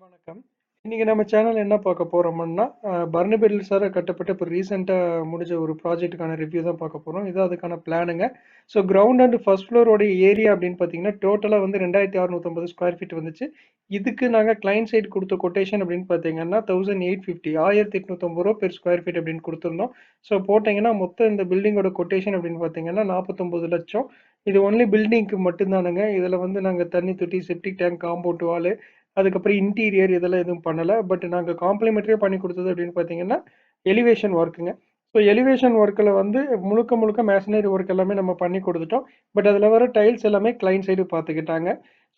வணக்கம். இன்னைக்கு நம்ம சேனல் என்ன பார்க்க போறோம்னா, அ பர்னபில்ஸால கட்டப்பட்ட இப்போ ரீசெண்டாக முடிஞ்ச ஒரு ப்ராஜெக்ட்டுக்கான ரிவ்யூ தான் பார்க்க போறோம். இது அதுக்கான பிளானுங்க. ஸோ கிரவுண்ட் அண்ட் ஃபர்ஸ்ட் ஃப்ளோரோட ஏரியா அப்படின்னு பார்த்தீங்கன்னா, டோட்டலாக வந்து 2650 ஸ்கொயர் ஃபீட் வந்துச்சு. இதுக்கு நாங்கள் கிளைண்ட் சைட் கொடுத்த கொட்டேஷன் அப்படின்னு பார்த்தீங்கன்னா, 1850 1850 பெர் ஸ்கொயர் ஃபீட் அப்படின்னு கொடுத்துருந்தோம் ஸோ போட்டிங்கன்னா மொத்தம் இந்த பில்டிங்கோட கொட்டேஷன் அப்படின்னு பார்த்தீங்கன்னா, 49,00,000 இது ஒன்லி பில்டிங்க்கு மட்டும்தானுங்க இதில் வந்து நாங்கள் தண்ணி தொட்டி, செப்டிக் டேங்க், காம்பவுண்ட் வாலு, அதுக்கப்புறம் இன்டீரியர் இதெல்லாம் எதுவும் பண்ணலை பட் நாங்கள் காம்ப்ளிமெண்ட்ரியாக பண்ணி கொடுத்தது அப்படின்னு பார்த்தீங்கன்னா, எலிவேஷன் ஒர்க்குங்க. ஸோ எலிவேஷன் ஒர்க்கில் வந்து முழுக்க முழுக்க மேஷினரி ஒர்க் எல்லாமே நம்ம பண்ணி கொடுத்துட்டோம் பட் அதில் வர டைல்ஸ் எல்லாமே கிளைண்ட் சைடு பார்த்துக்கிட்டாங்க.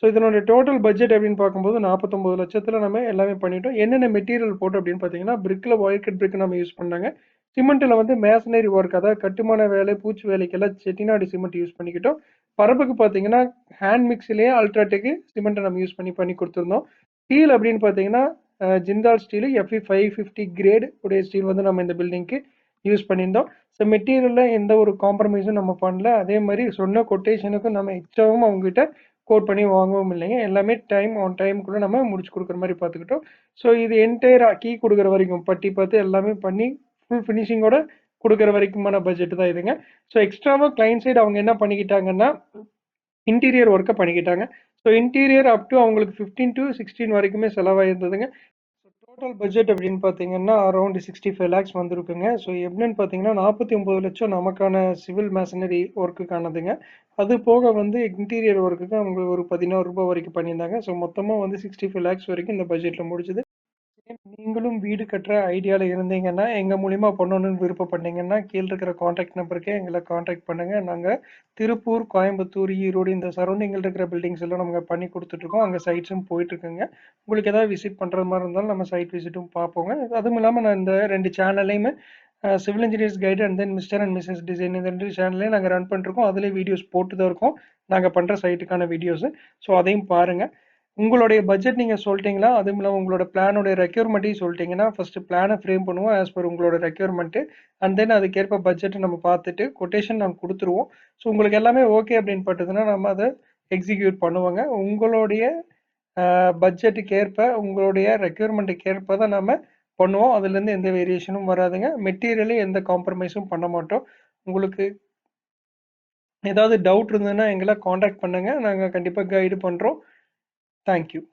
ஸோ இதனுடைய டோட்டல் பட்ஜெட் அப்படின்னு பார்க்கும்போது 49,00,000த்துல நம்ம எல்லாமே பண்ணிட்டோம். என்னென்ன மெட்டீரியல் போட்டோம் அப்படின்னு பார்த்தீங்கன்னா, பிரிக்கில் ஒயர் கட் பிரிக் நம்ம யூஸ் பண்ணாங்க. சிமெண்ட்டில் வந்து மேசனரி ஒர்க் அதாவது கட்டுமான வேலை, பூச்சி வேலைக்கெல்லாம் செட்டிநாடு சிமெண்ட் யூஸ் பண்ணிக்கிட்டோம். பரப்புக்கு பார்த்தீங்கன்னா, ஹேண்ட் மிக்ஸிலேயே அல்ட்ராடெக்கு சிமெண்ட்டை நம்ம யூஸ் பண்ணி பண்ணி கொடுத்துருந்தோம் ஸ்டீல் அப்படின்னு பார்த்தீங்கன்னா, ஜிந்தால் ஸ்டீல் எஃப்இ 550 கிரேட் உடைய ஸ்டீல் வந்து நம்ம இந்த பில்டிங்க்கு யூஸ் பண்ணியிருந்தோம். ஸோ மெட்டீரியலில் எந்த ஒரு காம்ப்ரமைஸும் நம்ம பண்ணல. அதே மாதிரி சொன்ன கொட்டேஷனுக்கும் நம்ம எக்ஸ்ட்ராவும் அவங்ககிட்ட கோட் பண்ணி வாங்கவும் இல்லைங்க. எல்லாமே டைம் ஆன் டைம்க்குள்ள நம்ம முடிச்சு கொடுக்குற மாதிரி பார்த்துக்கிட்டோம். ஸோ இது என்டையராக கீ கொடுக்குற வரைக்கும் பட்டி பார்த்து எல்லாமே பண்ணி ஃபுல் ஃபினிஷிங்கோட கொடுக்குற வரைக்குமான பட்ஜெட் தான் இதுங்க. ஸோ எக்ஸ்ட்ராவாக கிளைண்ட் சைடு அவங்க என்ன பண்ணிக்கிட்டாங்கன்னா, இன்டீரியர் ஒர்க்கை பண்ணிக்கிட்டாங்க. ஸோ இன்டீரியர் அப் டு அவங்களுக்கு 15-16 வரைக்குமே செலவாயிருந்ததுங்க. ஸோ டோட்டல் பட்ஜெட் அப்படின்னு பார்த்தீங்கன்னா, அரவுண்டு சிக்ஸ்டி ஃபைவ் லேக்ஸ் வந்திருக்குங்க. ஸோ எப்படின்னு பார்த்தீங்கன்னா, 49,00,000 நமக்கான சிவில் மேசனரி ஒர்க்குக்கானதுங்க. அது போக வந்து இன்டீரியர் ஒர்க்குக்கு அவங்க ஒரு பதினாறு ரூபாய் வரைக்கும் பண்ணியிருந்தாங்க. ஸோ மொத்தமாக வந்து 65 லேக்ஸ் வரைக்கும் இந்த பட்ஜெட்டில் முடிச்சது நீங்களும் வீடு கட்டுற ஐடியால இருந்தீங்கன்னா, எங்க மூலியமா பண்ணணும்னு விருப்பப்பட்டீங்கன்னா, கீழ இருக்கிற கான்டாக்ட் நம்பருக்கு எங்கள கான்டாக்ட் பண்ணுங்க. நாங்க திருப்பூர், கோயம்புத்தூர், ஈரோடு இந்த சரௌண்டிங்கில் இருக்கிற பில்டிங்ஸ் எல்லாம் நாங்க பண்ணி குடுத்துட்டுருக்கோம். அங்க சைட்ஸும் போயிட்டுருக்குங்க. உங்களுக்கு ஏதாவது விசிட் பண்ற மாரி இருந்தாலும் நம்ம சைட் விசிட்டும் பார்ப்போங்க. அதுவும் இல்லாம நான் இந்த 2 சேனல்லயுமே அ civil engineers guide and then mister and missus design இந்த 2 சேனல்லயும் நாங்க ரன் பண்ணிட்டுருக்கோம். அதிலயே வீடியோஸ் போட்டு தான் இருக்கோம். நாங்க பண்ற சைட்டுக்கான வீடியோஸு. ஸோ அதையும் பாருங்க. உங்களுடைய பட்ஜெட் நீங்கள் சொல்லிட்டீங்களா அதுவும் இல்லாம உங்களோட பிளானோட ரெக்யூர்மெண்ட்டையும் சொல்லிட்டீங்கன்னா ஃபஸ்ட்டு பிளானை ஃப்ரேம் பண்ணுவோம். ஆஸ் பர் உங்களோட ரெக்யூர்மெண்ட்டு அண்ட் தென் அதுக்கேற்ப பட்ஜெட்டை நம்ம பார்த்துட்டு கொட்டேஷன் நாங்கள் கொடுத்துருவோம் ஸோ உங்களுக்கு எல்லாமே ஓகே அப்படின்னு பட்டதுன்னா, நம்ம அதை எக்ஸிக்யூட் பண்ணுவோங்க. உங்களுடைய பட்ஜெட்டுக்கு ஏற்ப, உங்களுடைய ரெக்யூர்மெண்ட்டுக்கு ஏற்ப தான் நம்ம பண்ணுவோம். அதுலேருந்து எந்த வேரியேஷனும் வராதுங்க. மெட்டீரியலே எந்த காம்ப்ரமைஸும் பண்ண மாட்டோம். உங்களுக்கு ஏதாவது டவுட் இருந்ததுன்னா எங்களை காண்டாக்ட் பண்ணுங்க. நாங்கள் கண்டிப்பாக கைடு பண்ணுறோம் thank you.